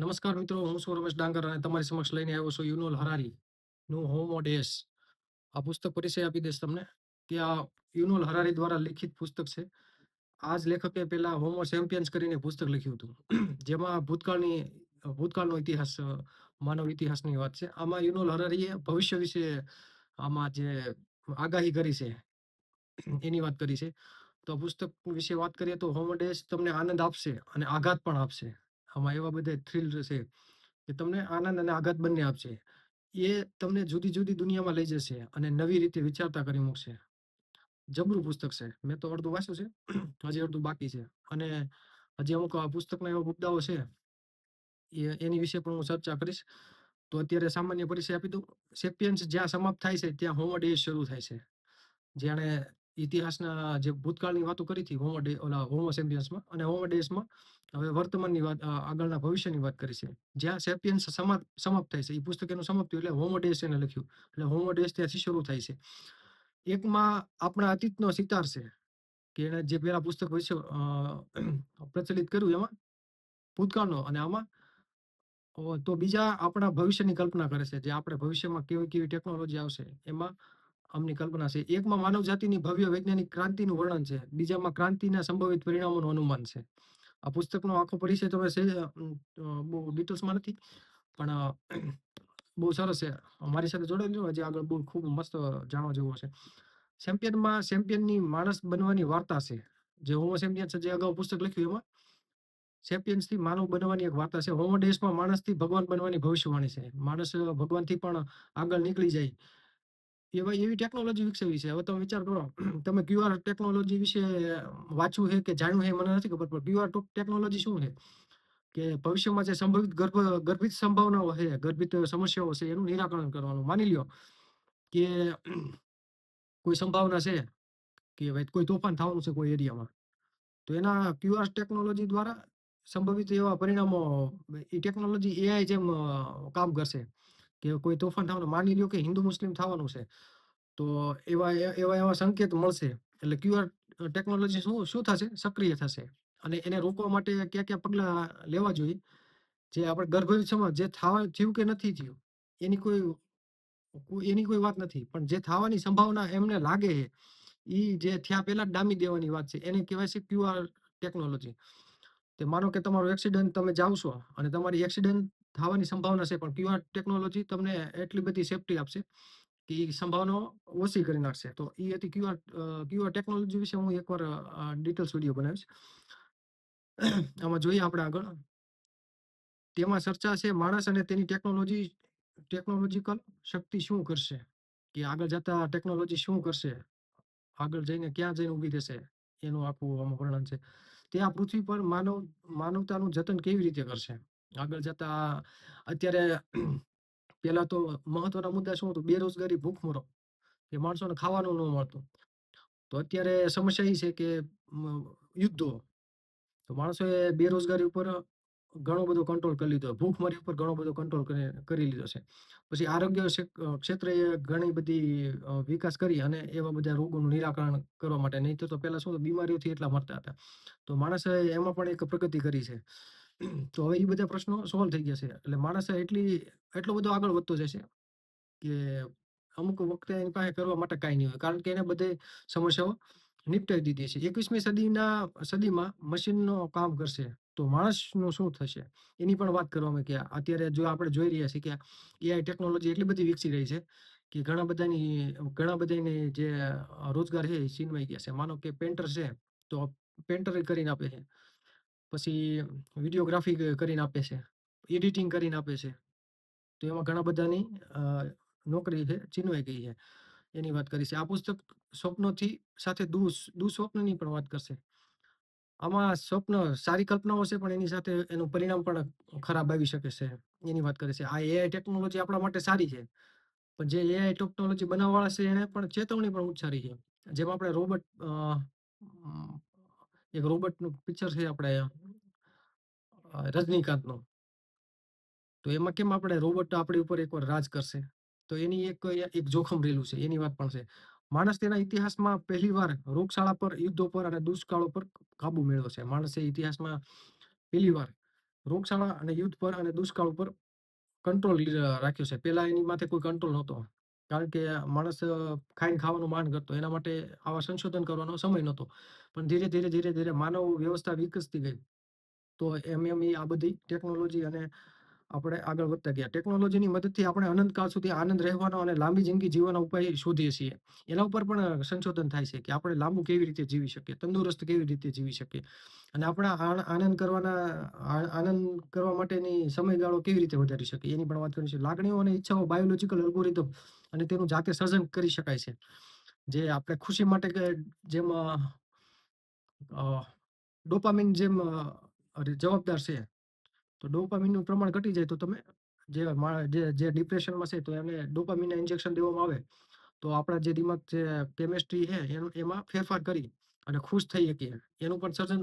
નમસ્કાર મિત્રો, હું છું રમેશ ડાંગર અને તમારી સમક્ષ લઈને આવ્યો છું યુનોલ હરારી નું હોમો એસ આ પુસ્તક પરિચય આપી દઈશ તમને કે આ યુનોલ હરારી દ્વારા લિખિત પુસ્તક છે. આ જ લેખકે પહેલા હોમો ચેમ્પિયન્સ કરીને પુસ્તક લખ્યું હતું. જેમાં ભૂતકાળની, ભૂતકાળનો ઇતિહાસ માનવ ઇતિહાસની વાત છે. આમાં યુનોલ હરારીએ ભવિષ્ય વિશે, આમાં જે આગાહી કરી છે, એની વાત કરી છે. તો પુસ્તક વિશે વાત કરીએ તો હોમો ડેસ તમને આનંદ આપશે અને આઘાત પણ આપશે. આમાં એવા બધા થ્રિલ છે કે તમને આનંદ અને આઘાત બંને આપશે. એ તમને જુદી જુદી દુનિયામાં લઈ જશે અને નવી રીતે વિચારતા કરી મૂકશે. જબરું પુસ્તક છે. મેં તો અડધું વાંચ્યું છે, હજી અડધું બાકી છે. અને હજી અમુક પુસ્તકના એવા મુદ્દાઓ છે, એ એની વિશે પણ હું ચર્ચા કરીશ. તો અત્યારે સામાન્ય પરિચય આપી દઉં. સેપિયન્સ જ્યાં સમાપ્ત થાય છે, ત્યાં હોમો ડેસ શરૂ થાય છે. જેણે ઇતિહાસના જે ભૂતકાળની વાતો કરી હતી હોમો ડે ઓલા હોમો સેપિયન્સમાં અને હોમો ડેસમાં હવે વર્તમાનની વાત આગળના ભવિષ્યની વાત કરી છે. જ્યાં સેપિયન્સ સમાપ્ત સમાપ્ત થાય છે. એ પુસ્તક એનું સમાપ્ત એટલે હોમોડેસ એને લખ્યું. એટલે હોમોડેસ ત્યાંથી શરૂ થાય છે. એકમાં આપણા અતીતનો સિતાર છે કે એણે જે પેલા પુસ્તક વિશે પ્રચલિત કર્યું એમાં, ભૂતકાળનો. અને આમાં તો બીજા આપણા ભવિષ્યની કલ્પના કરે છે. જે આપણે ભવિષ્યમાં કેવી કેવી ટેકનોલોજી આવશે, એમાં આમની કલ્પના છે. એકમાં માનવ જાતિની ભવ્ય વૈજ્ઞાનિક ક્રાંતિનું વર્ણન છે. બીજામાં ક્રાંતિના સંભવિત પરિણામોનું અનુમાન છે. આ પુસ્તકનો આખો પરિચય છે અ, બહુ ડિટેલ્સમાં નથી. પણ બહુ સરસ છે. મારી સાથે જોડાયેલું હજી આગળ બહુ ખૂબ મસ્ત જાણવા જેવું છે. ચેમ્પિયનમાં ચેમ્પિયનની માણસ બનવાની વાર્તા છે. જે હોમો ચેમ્પિયન્સ જે અગાઉ પુસ્તક લખ્યું એમાં. સેપિયન્સથી માનવ બનવાની એક વાર્તા છે. હોમો ડેસમાં માણસથી ભગવાન બનવાની ભવિષ્યવાણી છે. માણસ ભગવાન ભગવાનથી પણ આગળ નીકળી જાય. એવા એવી ટેકનોલોજી વિકસાવી છે. હવે તમે વિચાર કરો, તમે ક્યુઆર ટેકનોલોજી વિશે વાંચ્યું છે કે જાણ્યું છે મને નથી ખબર, પણ ક્યુઆર ટેકનોલોજી શું છે? કે ભવિષ્યમાં જે સંભવિત ગર્ભ, ગર્ભિત સંભાવનાઓ છે, ગર્ભિત સમસ્યાઓ છે, એનું નિરાકરણ કરવાનું. માની લ્યો કે કોઈ સંભાવના છે કે ભાઈ કોઈ તોફાન થવાનું છે કોઈ એરિયામાં, તો એના ક્યુઆર ટેકનોલોજી દ્વારા સંભવિત એવા પરિણામો, એ ટેકનોલોજી એઆઈ જેમ કામ કરશે. કે કોઈ તોફાન થવાનું, માની લ્યો કે હિન્દુ, મુસ્લિમ થવાનું છે, તો એવા એવા એવા સંકેત મળશે. એટલે ક્યુઆર ટેકનોલોજી શું શું થશે? સક્રિય થશે. અને એને રોકવા માટે કયા કયા પગલાં લેવા જોઈએ? જે આપણે ગર્ભવિત સમય જે થવા, થયું કે નથી થયું, એની કોઈ- એની કોઈ વાત નથી. પણ જે થવાની સંભાવના એમને લાગે છે એ જે થયા પહેલા ડામી દેવાની વાત છે, એને કહેવાય છે ક્યુઆર ટેકનોલોજી તે માનો કે તમારો એક્સિડન્ટ તમે જાવ છો અને તમારી એક્સિડન્ટ થવાની સંભાવના છે, પણ ક્યુઆર ટેકનોલોજી તમને એટલી બધી સેફટી આપશે કે એ સંભાવનાઓ ઓછી કરી નાખશે. તો એ હતી ક્યુઆર ક્યુઆર ટેકનોલોજી વિશે હું એકવાર ડિટેલ્સ વીડિયો બનાવીશ. આમાં જોઈએ આપણે આગળ. તેમાં ચર્ચા છે માણસ અને તેની ટેકનોલોજી ટેકનોલોજીકલ શક્તિ શું કરશે? કે આગળ જતા ટેકનોલોજી શું કરશે? આગળ જઈને ક્યાં જઈને ઊભી થશે? એનું આખું આમાં વર્ણન છે. તે આ પૃથ્વી પર માનવ, માનવતાનું જતન કેવી રીતે કરશે? આગળ જતા અત્યારે પેલા તો મહત્વના મુદ્દા શું હતું? બેરોજગારી, ભૂખમરો. કે માણસોને ખાવાનું ન મળતું. તો અત્યારે સમસ્યા એ છે કે યુદ્ધો. તો માણસોએ બેરોજગારી ઉપર ઘણો બધો કંટ્રોલ કરી લીધો. ભૂખમરી ઉપર ઘણો બધો કંટ્રોલ કરી લીધો છે. પછી આરોગ્ય ક્ષેત્રે ઘણી બધી વિકાસ કરી અને એવા બધા રોગોનું નિરાકરણ કરવા માટે. નહીં તો પહેલાં શું બીમારીઓથી એટલા મરતા હતા. તો માણસે એમાં પણ એક પ્રગતિ કરી છે. તો હવે એ બધા પ્રશ્નો સોલ્વ થઈ ગયા છે. એટલે માણસે એટલી, એટલો બધો આગળ વધતો જશે કે અમુક વખતે એની પાસે કરવા માટે કાંઈ નહીં હોય. કારણ કે એને બધે સમસ્યાઓ નિપટાવી દીધી છે. એકવીસમી સદીના, સદીમાં મશીનનો કામ કરશે. તો માણસનું શું થશે? એની પણ વાત કરવામાં કે અત્યારે જો આપણે જોઈ રહ્યા છીએ કે એઆઈ ટેકનોલોજી એટલી બધી વિકસી રહી છે કે ઘણા બધાની ઘણા બધાની જે રોજગાર છે એ છીનવાઈ ગયા છે. માનો કે પેન્ટર છે તો પેન્ટર કરીને આપે છે. પછી વિડીયોગ્રાફી કરીને આપે છે. એડિટિંગ કરીને આપે છે. તો એમાં ઘણા બધાની નોકરી છે, છીનવાઈ ગઈ છે. એની વાત કરી છે. આ પુસ્તક સ્વપ્નોથી સાથે દુઃ દુઃસ્વપ્નની પણ વાત કરશે. આમાં સ્વપ્ન, સારી કલ્પનાઓ છે, પણ એની સાથે એનું પરિણામ પણ ખરાબ આવી શકે છે. એની વાત કરે છે. આ એઆઈ ટેકનોલોજી આપણા માટે સારી છે. પણ જે એઆઈ ટેકનોલોજી બનાવવાળા છે, એને પણ ચેતવણી પણ ઉચ્ચારી છે. જેમાં આપણે રોબોટ એક રોબોટનું પિક્ચર છે આપણે રજનીકાંતનું. તો એમાં કેમ આપણે રોબોટ આપણી ઉપર એકવાર રાજ કરશે? તો એની એક એક જોખમ રહેલું છે. એની વાત પણ છે. માણસ તેના ઇતિહાસમાં પહેલીવાર રોગશાળા પર યુદ્ધો પર અને દુષ્કાળો પર કાબુ મેળવ્યો છે માણસે ઇતિહાસમાં પહેલીવાર રોગશાળા અને યુદ્ધ પર અને દુષ્કાળ પર કંટ્રોલ રાખ્યો છે. પહેલા એની માથે કોઈ કંટ્રોલ નહોતો. કારણ કે માણસ ખાઈને ખાવાનું માંડ કરતો. એના માટે આવા સંશોધન કરવાનો સમય નહોતો. પણ ધીરે, ધીરે, ધીરે, ધીરે માનવ વ્યવસ્થા વિકસતી ગઈ. તો એમ, એમ એ આ બધી ટેકનોલોજી અને આપણે આગળ વધતા ગયા. ટેકનોલોજીની મદદથી આપણે અનંતકાળ સુધી આનંદ રહેવાનો અને લાંબી જિંદગી જીવવાનો ઉપાય શોધીએ છીએ. એના ઉપર પણ સંશોધન થાય છે કે આપણે લાંબુ કેવી રીતે જીવી શકીએ, તંદુરસ્ત કેવી રીતે જીવી શકીએ અને આપણા આનંદ કરવાના આનંદ કરવા માટેની સમયગાળો કેવી રીતે વધારી શકીએ એની પણ વાત કરી છે. લાગણીઓ અને ઈચ્છાઓ બાયોલોજીકલ અલ્ગોરિધમ અને તેનું જાતે સર્જન કરી શકાય છે. જે આપણે ખુશી માટે જેમ અ, જેમ જવાબદાર છે. તો ડોપામીનનું પ્રમાણ ઘટી જાય તો તમે જે જે જે ડિપ્રેશનમાં છે તો એને ડોપામીનના ઇન્જેક્શન દેવામાં આવે તો આપણા જે દિમાગ જે કેમેસ્ટ્રી છે એનું એમાં ફેરફાર કરી અને ખુશ થઈ શકીએ. એનું પણ સર્જન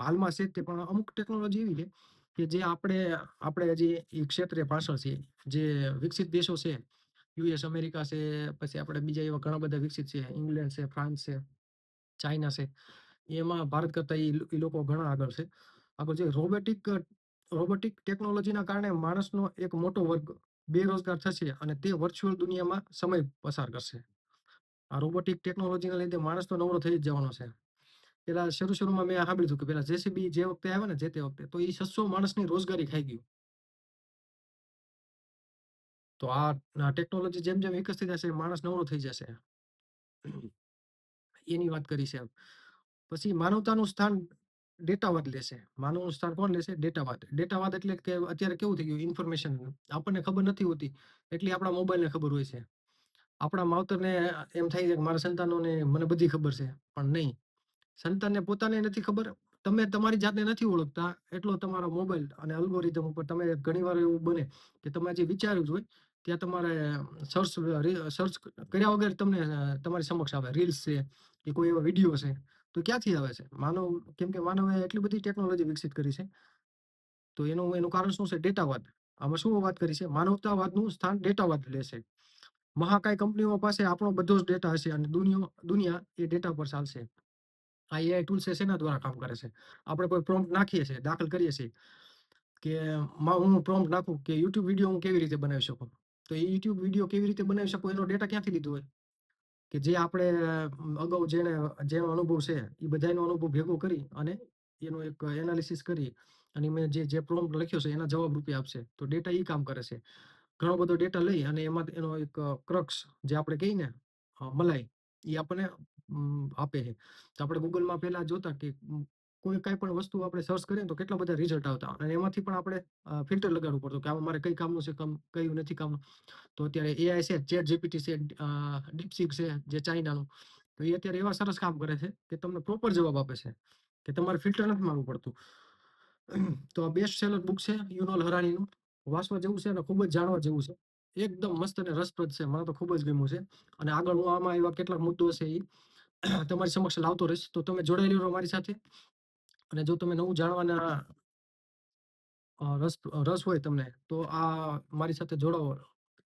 હાલમાં છે તે પણ અમુક ટેકનોલોજી એવી છે કે જે આપણે આપણે હજી એ ક્ષેત્રે પાછળ છે જે વિકસિત દેશો છે, યુએસ, અમેરિકા છે, પછી આપણે બીજા એવા ઘણા બધા વિકસિત છે. ઇંગ્લેન્ડ છે, ફ્રાન્સ છે, ચાઇના છે. એમાં ભારત કરતાં એ લોકો ઘણા આગળ છે. આગળ જે રોબોટિક રોબોટિક ટેકનોલોજીના કારણે માણસનો એક મોટો વર્ગ બેરોજગાર થશે અને તે વર્ચ્યુઅલ દુનિયામાં સમય પસાર કરશે. આ રોબોટિક ટેકનોલોજીના લીધે માણસ તો નવરો થઈ જવાનો છે. પેલા શરૂ શરૂમાં મેં સાંભળ્યું હતું કે પેલા જેસીબી જે વખતે આવ્યા ને જે તે વખતે, તો એ છસો માણસની રોજગારી ખાઈ ગયું. તો આ ટેકનોલોજી જેમ જેમ વિકસિત થશે માણસ નવરો થઈ જશે. એની વાત કરી છે. પછી માનવતાનું સ્થાન ડેટાવાદ લેશે. માનવનું સ્થાન કોણ લેશે? ડેટાવાદ. ડેટાવાદ એટલે કે અત્યારે કેવું થઈ ગયું ઇન્ફોર્મેશન આપણને ખબર નથી હોતી એટલી આપણા મોબાઈલને ખબર હોય છે. આપણા માવતરને એમ થાય છે કે મારા સંતાનોને મને બધી ખબર છે. પણ નહીં. સંતાનને પોતાને નથી ખબર. તમે તમારી જાતને નથી ઓળખતા એટલો તમારો મોબાઈલ અને અલ્ગોરિધમ ઉપર તમે ઘણીવાર એવું બને કે તમે જે વિચાર્યું હોય, ત્યાં તમારે સર્ચ સર્ચ કર્યા વગર તમને તમારી સમક્ષ આવે. રીલ્સ છે કે કોઈ એવા વીડિયો છે. તો ક્યાંથી આવે છે? માનવ કેમ કે માનવે એટલી બધી ટેકનોલોજી વિકસિત કરી છે. તો એનું એનું કારણ શું છે? ડેટાવાદ. આમાં શું વાત કરી છે? માનવતાવાદનું સ્થાન ડેટાવાદ લેશે. મહાકાય કંપનીઓ પાસે આપણો બધો જ ડેટા હશે અને દુનિયો દુનિયા એ ડેટા પર ચાલશે. આ એઆઈ ટૂલ્સ શેના દ્વારા કામ કરે છે? આપણે કોઈ પ્રોમ્પ્ટ નાખીએ છીએ, દાખલ કરીએ છીએ કે હું પ્રોમ્પ્ટ નાખું કે યુટ્યુબ વીડિયો હું કેવી રીતે બનાવી શકું? તો એ યુટ્યુબ વીડિયો કેવી રીતે બનાવી શકું એનો ડેટા ક્યાંથી લીધો હોય? કે જે આપણે અગાઉ જેને જેનો અનુભવ છે એ બધાનો અનુભવ ભેગો કરી અને એનું એક એનાલિસિસ કરી અને મેં જે જે પ્રોમ્પ્ટ લખ્યો છે, એના જવાબ રૂપે આપશે. તો ડેટા એ કામ કરે છે. ઘણો બધો ડેટા લઈ અને એમાં એનો એક ક્રક્સ જે આપણે કહીએ ને મલાઈ એ આપણને આપે છે. તો આપણે ગૂગલમાં પહેલા જોતા કે કોઈ કાંઈ પણ વસ્તુ આપણે સર્ચ કરીએ તો કેટલા બધા રિઝલ્ટ આવતા અને એમાંથી પણ આપણે ફિલ્ટર લગાડવું પડતું કે આમાં મારે કઈ કામનું છે, કમ કયું નથી કામનું. તો અત્યારે એઆઈ છે, ચેટ જીપીટી છે, ડીપસીક છે જે ચાઇનાનું તો એ અત્યારે એવા સરસ કામ કરે છે કે તમને પ્રોપર જવાબ આપે છે. કે તમારે ફિલ્ટર નથી મારવું પડતું. તો આ બેસ્ટ સેલર બુક છે યુનોલ હરાણીનું. વાંચવા જેવું છે અને ખૂબ જ જાણવા જેવું છે. એકદમ મસ્ત અને રસપ્રદ છે. મને તો ખૂબ જ ગમ્યું છે. અને આગળ હું આમાં એવા કેટલાક મુદ્દો છે એ તમારી સમક્ષ લાવતો રહીશ. તો તમે જોડાયેલી રહો મારી સાથે. અને જો તમે નવું જાણવાના રસ રસ હોય તમને તો આ મારી સાથે જોડાવો.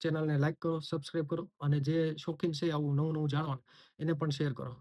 ચેનલને લાઈક કરો, સબસ્ક્રાઈબ કરો અને જે શોખીન છે આવું નવું નવું જાણવાનું એને પણ શેર કરો.